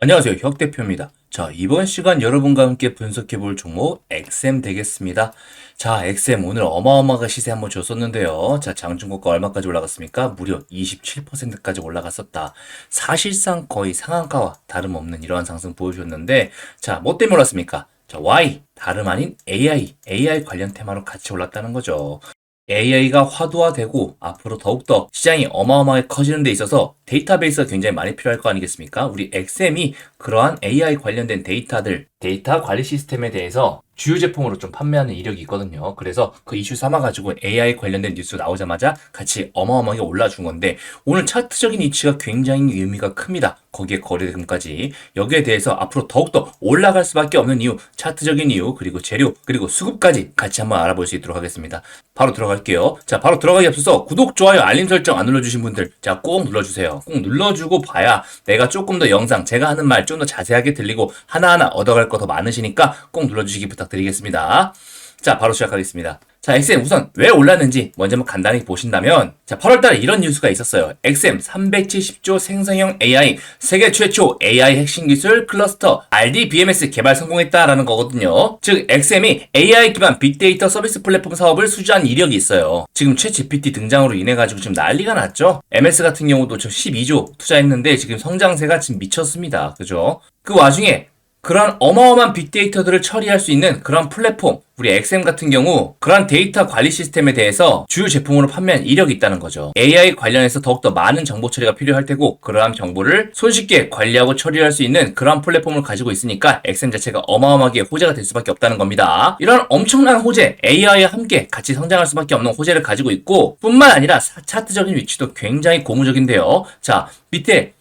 안녕하세요. 혁 대표입니다. 자, 이번 시간 여러분과 함께 분석해 볼 종목 XM 되겠습니다. 자, XM 오늘 어마어마하게 시세 한번 줬었는데요. 자, 장중고가 얼마까지 올라갔습니까? 무려 27%까지 올라갔었다. 사실상 거의 상한가와 다름없는 이러한 상승 보여주셨는데, 자, 뭐 때문에 올랐습니까? 자, Y, 다름 아닌 AI, AI 관련 테마로 같이 올랐다는 거죠. AI가 화두화되고 앞으로 더욱더 시장이 어마어마하게 커지는 데 있어서 데이터베이스가 굉장히 많이 필요할 거 아니겠습니까? 우리 XM이 그러한 AI 관련된 데이터들, 데이터 관리 시스템에 대해서 주요 제품으로 좀 판매하는 이력이 있거든요. 그래서 그 이슈 삼아가지고 AI 관련된 뉴스 나오자마자 같이 어마어마하게 올라준 건데 오늘 차트적인 이치가 굉장히 의미가 큽니다. 거기에 거래대금까지 여기에 대해서 앞으로 더욱더 올라갈 수밖에 없는 이유, 차트적인 이유, 그리고 재료, 그리고 수급까지 같이 한번 알아볼 수 있도록 하겠습니다. 바로 들어갈게요. 자, 바로 들어가기 앞서서 구독, 좋아요, 알림 설정 안 눌러주신 분들, 자, 꼭 눌러주세요. 꼭 눌러주고 봐야 내가 조금 더 영상, 제가 하는 말 좀 더 자세하게 들리고 하나하나 얻어갈 거 더 많으시니까 꼭 눌러주시기 부탁드리겠습니다. 자, 바로 시작하겠습니다. 자, XM 우선 왜 올랐는지 먼저 한번 간단히 보신다면 자, 8월 달에 이런 뉴스가 있었어요. XM 370조 생성형 AI 세계 최초 AI 핵심 기술 클러스터 RDBMS 개발 성공했다라는 거거든요. 즉 XM이 AI 기반 빅데이터 서비스 플랫폼 사업을 수주한 이력이 있어요. 지금 최 GPT 등장으로 인해 가지고 지금 난리가 났죠. MS 같은 경우도 저 12조 투자했는데 지금 성장세가 지금 미쳤습니다. 그죠? 그 와중에 그런 어마어마한 빅데이터들을 처리할 수 있는 그런 플랫폼, 우리 XM 같은 경우 그런 데이터 관리 시스템에 대해서 주요 제품으로 판매한 이력이 있다는 거죠. AI 관련해서 더욱더 많은 정보 처리가 필요할 테고 그러한 정보를 손쉽게 관리하고 처리할 수 있는 그런 플랫폼을 가지고 있으니까 XM 자체가 어마어마하게 호재가 될 수밖에 없다는 겁니다. 이런 엄청난 호재, AI와 함께 같이 성장할 수밖에 없는 호재를 가지고 있고 뿐만 아니라 차트적인 위치도 굉장히 고무적인데요. 자, 밑에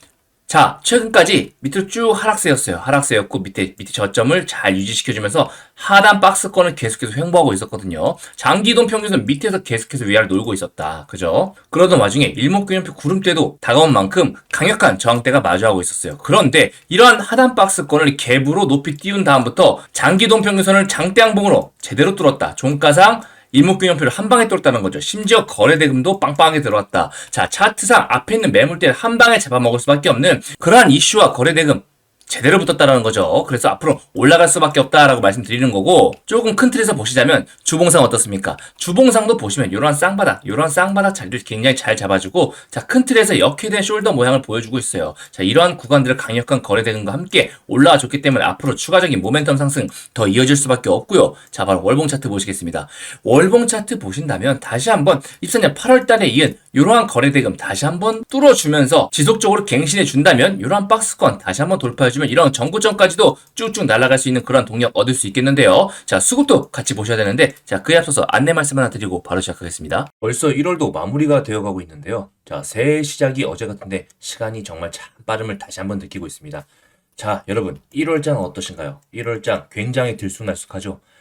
자, 최근까지 밑으로 쭉 하락세였어요. 하락세였고 밑에 밑에 저점을 잘 유지시켜주면서 하단 박스권을 계속해서 횡보하고 있었거든요. 장기이동 평균선 밑에서 계속해서 위아래 놀고 있었다. 그죠? 그러던 와중에 일목균형표 구름대도 다가온 만큼 강력한 저항대가 마주하고 있었어요. 그런데 이러한 하단 박스권을 갭으로 높이 띄운 다음부터 장기이동 평균선을 장대양봉으로 제대로 뚫었다. 종가상 일목균형표를 한 방에 뚫었다는 거죠. 심지어 거래대금도 빵빵하게 들어왔다. 자, 차트상 앞에 있는 매물대를 한 방에 잡아먹을 수밖에 없는 그러한 이슈와 거래대금 제대로 붙었다라는 거죠. 그래서 앞으로 올라갈 수밖에 없다라고 말씀드리는 거고 조금 큰 틀에서 보시자면 주봉상 어떻습니까? 주봉상도 보시면 이러한 쌍바닥, 이러한 쌍바닥 자리를 굉장히 잘 잡아주고 자 큰 틀에서 역회된 숄더 모양을 보여주고 있어요. 자 이러한 구간들을 강력한 거래 대금과 함께 올라와 줬기 때문에 앞으로 추가적인 모멘텀 상승 더 이어질 수밖에 없고요. 자 바로 월봉 차트 보시겠습니다. 월봉 차트 보신다면 다시 한번 입사년 8월달에 이은 이러한 거래대금 다시 한번 뚫어주면서 지속적으로 갱신해 준다면 이러한 박스권 다시 한번 돌파해 주면 이런 전고점까지도 쭉쭉 날아갈 수 있는 그런 동력 얻을 수 있겠는데요. 자, 수급도 같이 보셔야 되는데, 자, 그에 앞서서 안내 말씀 하나 드리고 바로 시작하겠습니다. 벌써 1월도 마무리가 되어 가고 있는데요. 자, 새해 시작이 어제 같은데 시간이 정말 참 빠름을 다시 한번 느끼고 있습니다. 자, 여러분, 1월장 어떠신가요? 1월장 굉장히 들쑥날쑥하죠?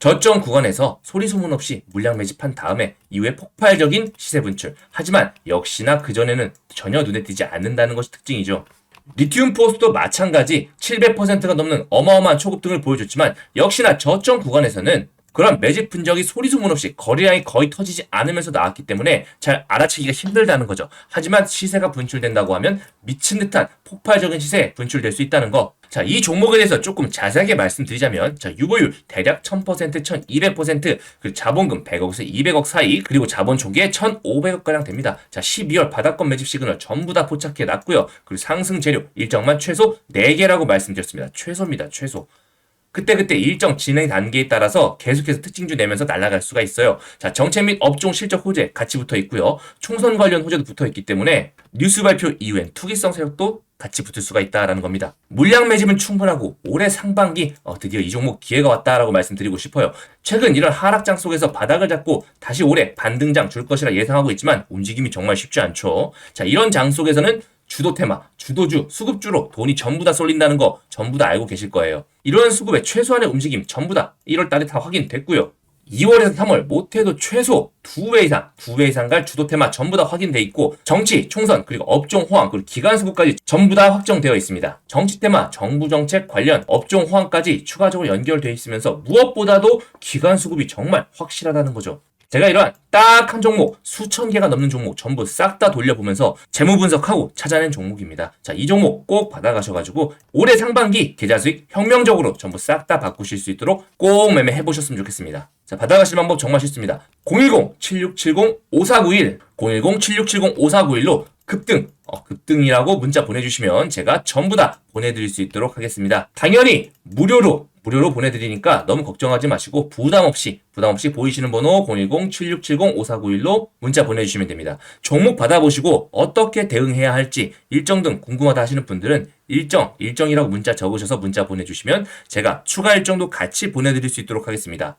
저점 구간에서 소리 소문 없이 물량 매집한 다음에 이후에 폭발적인 시세 분출. 하지만 역시나 그전에는 전혀 눈에 띄지 않는다는 것이 특징이죠. 리튬 포스도 마찬가지 700%가 넘는 어마어마한 초급등을 보여줬지만 역시나 저점 구간에서는 그런 매집 분적이 소리 소문 없이 거래량이 거의 터지지 않으면서 나왔기 때문에 잘 알아채기가 힘들다는 거죠. 하지만 시세가 분출된다고 하면 미친 듯한 폭발적인 시세에 분출될 수 있다는 거. 자, 이 종목에 대해서 조금 자세하게 말씀드리자면, 자, 유보율 대략 1000%, 1200%, 그리고 자본금 100억에서 200억 사이, 그리고 자본 초기에 1500억가량 됩니다. 자, 12월 바닥권 매집 시그널 전부 다 포착해 놨고요. 그리고 상승 재료 일정만 최소 4개라고 말씀드렸습니다. 최소입니다, 최소. 그때그때 일정 진행 단계에 따라서 계속해서 특징주 내면서 날아갈 수가 있어요. 자, 정책 및 업종 실적 호재 같이 붙어 있고요. 총선 관련 호재도 붙어 있기 때문에 뉴스 발표 이후엔 투기성 세력도 같이 붙을 수가 있다라는 겁니다. 물량 매집은 충분하고 올해 상반기 어, 드디어 이 종목 기회가 왔다라고 말씀드리고 싶어요. 최근 이런 하락장 속에서 바닥을 잡고 다시 올해 반등장 줄 것이라 예상하고 있지만 움직임이 정말 쉽지 않죠. 자, 이런 장 속에서는 주도 테마, 주도주, 수급주로 돈이 전부 다 쏠린다는 거 전부 다 알고 계실 거예요. 이런 수급의 최소한의 움직임 전부 다 1월 달에 다 확인됐고요. 2월에서 3월 못해도 최소 2배 이상, 2배 이상 갈 주도 테마 전부 다 확인돼 있고 정치, 총선, 그리고 업종 호황, 그리고 기간 수급까지 전부 다 확정되어 있습니다. 정치 테마, 정부 정책 관련 업종 호황까지 추가적으로 연결되어 있으면서 무엇보다도 기간 수급이 정말 확실하다는 거죠. 제가 이러한 딱 한 종목, 수천 개가 넘는 종목 전부 싹 다 돌려보면서 재무 분석하고 찾아낸 종목입니다. 자, 이 종목 꼭 받아가셔가지고 올해 상반기 계좌 수익 혁명적으로 전부 싹 다 바꾸실 수 있도록 꼭 매매해 보셨으면 좋겠습니다. 자, 받아가실 방법 정말 쉽습니다. 010-7670-5491, 010-7670-5491로 급등, 어, 급등이라고 문자 보내주시면 제가 전부 다 보내드릴 수 있도록 하겠습니다. 당연히 무료로 무료로 보내드리니까 너무 걱정하지 마시고 부담 없이 부담 없이 보이시는 번호 010-7670-5491로 문자 보내주시면 됩니다. 종목 받아보시고 어떻게 대응해야 할지 일정 등 궁금하다 하시는 분들은 일정, 일정이라고 문자 적으셔서 문자 보내주시면 제가 추가 일정도 같이 보내드릴 수 있도록 하겠습니다.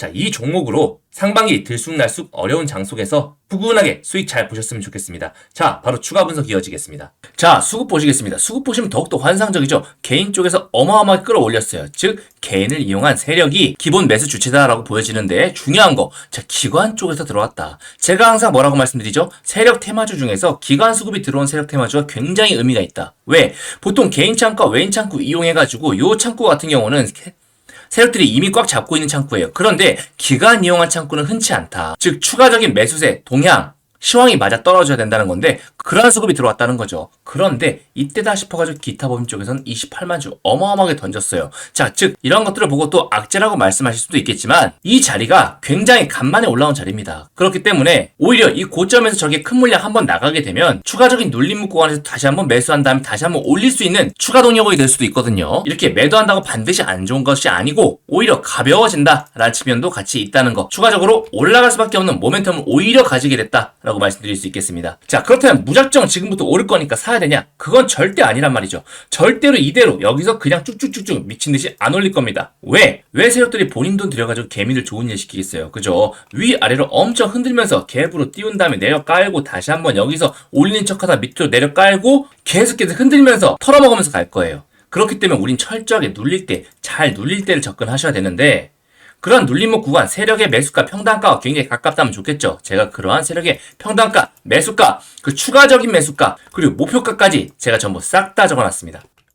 자, 이 종목으로 상반기 들쑥날쑥 어려운 장 속에서 푸근하게 수익 잘 보셨으면 좋겠습니다. 자, 바로 추가 분석 이어지겠습니다. 자, 수급 보시겠습니다. 수급 보시면 더욱더 환상적이죠. 개인 쪽에서 어마어마하게 끌어올렸어요. 즉, 개인을 이용한 세력이 기본 매수 주체다라고 보여지는데 중요한 거, 자, 기관 쪽에서 들어왔다. 제가 항상 뭐라고 말씀드리죠? 세력 테마주 중에서 기관 수급이 들어온 세력 테마주가 굉장히 의미가 있다. 왜? 보통 개인 창구와 외인 창구 이용해가지고 요 창구 같은 경우는 세력들이 이미 꽉 잡고 있는 창구예요. 그런데 기간 이용한 창구는 흔치 않다. 즉 추가적인 매수세, 동향, 시황이 맞아 떨어져야 된다는 건데 그러한 수급이 들어왔다는 거죠. 그런데 이때다 싶어가지고 기타 법인 쪽에서는 28만 주 어마어마하게 던졌어요. 자, 즉 이런 것들을 보고 또 악재라고 말씀하실 수도 있겠지만 이 자리가 굉장히 간만에 올라온 자리입니다. 그렇기 때문에 오히려 이 고점에서 저렇게 큰 물량 한번 나가게 되면 추가적인 눌림목 구간에서 다시 한번 매수한 다음에 다시 한번 올릴 수 있는 추가 동력이 될 수도 있거든요. 이렇게 매도한다고 반드시 안 좋은 것이 아니고 오히려 가벼워진다라는 측면도 같이 있다는 거. 추가적으로 올라갈 수밖에 없는 모멘텀을 오히려 가지게 됐다. 라고 말씀드릴 수 있겠습니다. 자, 그렇다면 무작정 지금부터 오를 거니까 사야 되냐? 그건 절대 아니란 말이죠. 절대로 이대로 여기서 그냥 쭉쭉쭉쭉 미친 듯이 안 올릴 겁니다. 왜? 왜 세력들이 본인 돈 들여가지고 개미들 좋은 일 시키겠어요? 그죠? 위아래로 엄청 흔들면서 갭으로 띄운 다음에 내려 깔고 다시 한번 여기서 올리는 척하다 밑으로 내려 깔고 계속 계속 흔들면서 털어먹으면서 갈 거예요. 그렇기 때문에 우린 철저하게 눌릴 때, 잘 눌릴 때를 접근하셔야 되는데, 그런 눌림목 구간, 세력의 매수가, 평단가가 굉장히 가깝다면 좋겠죠. 제가 그러한 세력의 평단가, 매수가, 그 추가적인 매수가, 그리고 목표가까지 제가 전부 싹 다 적어놨습니다.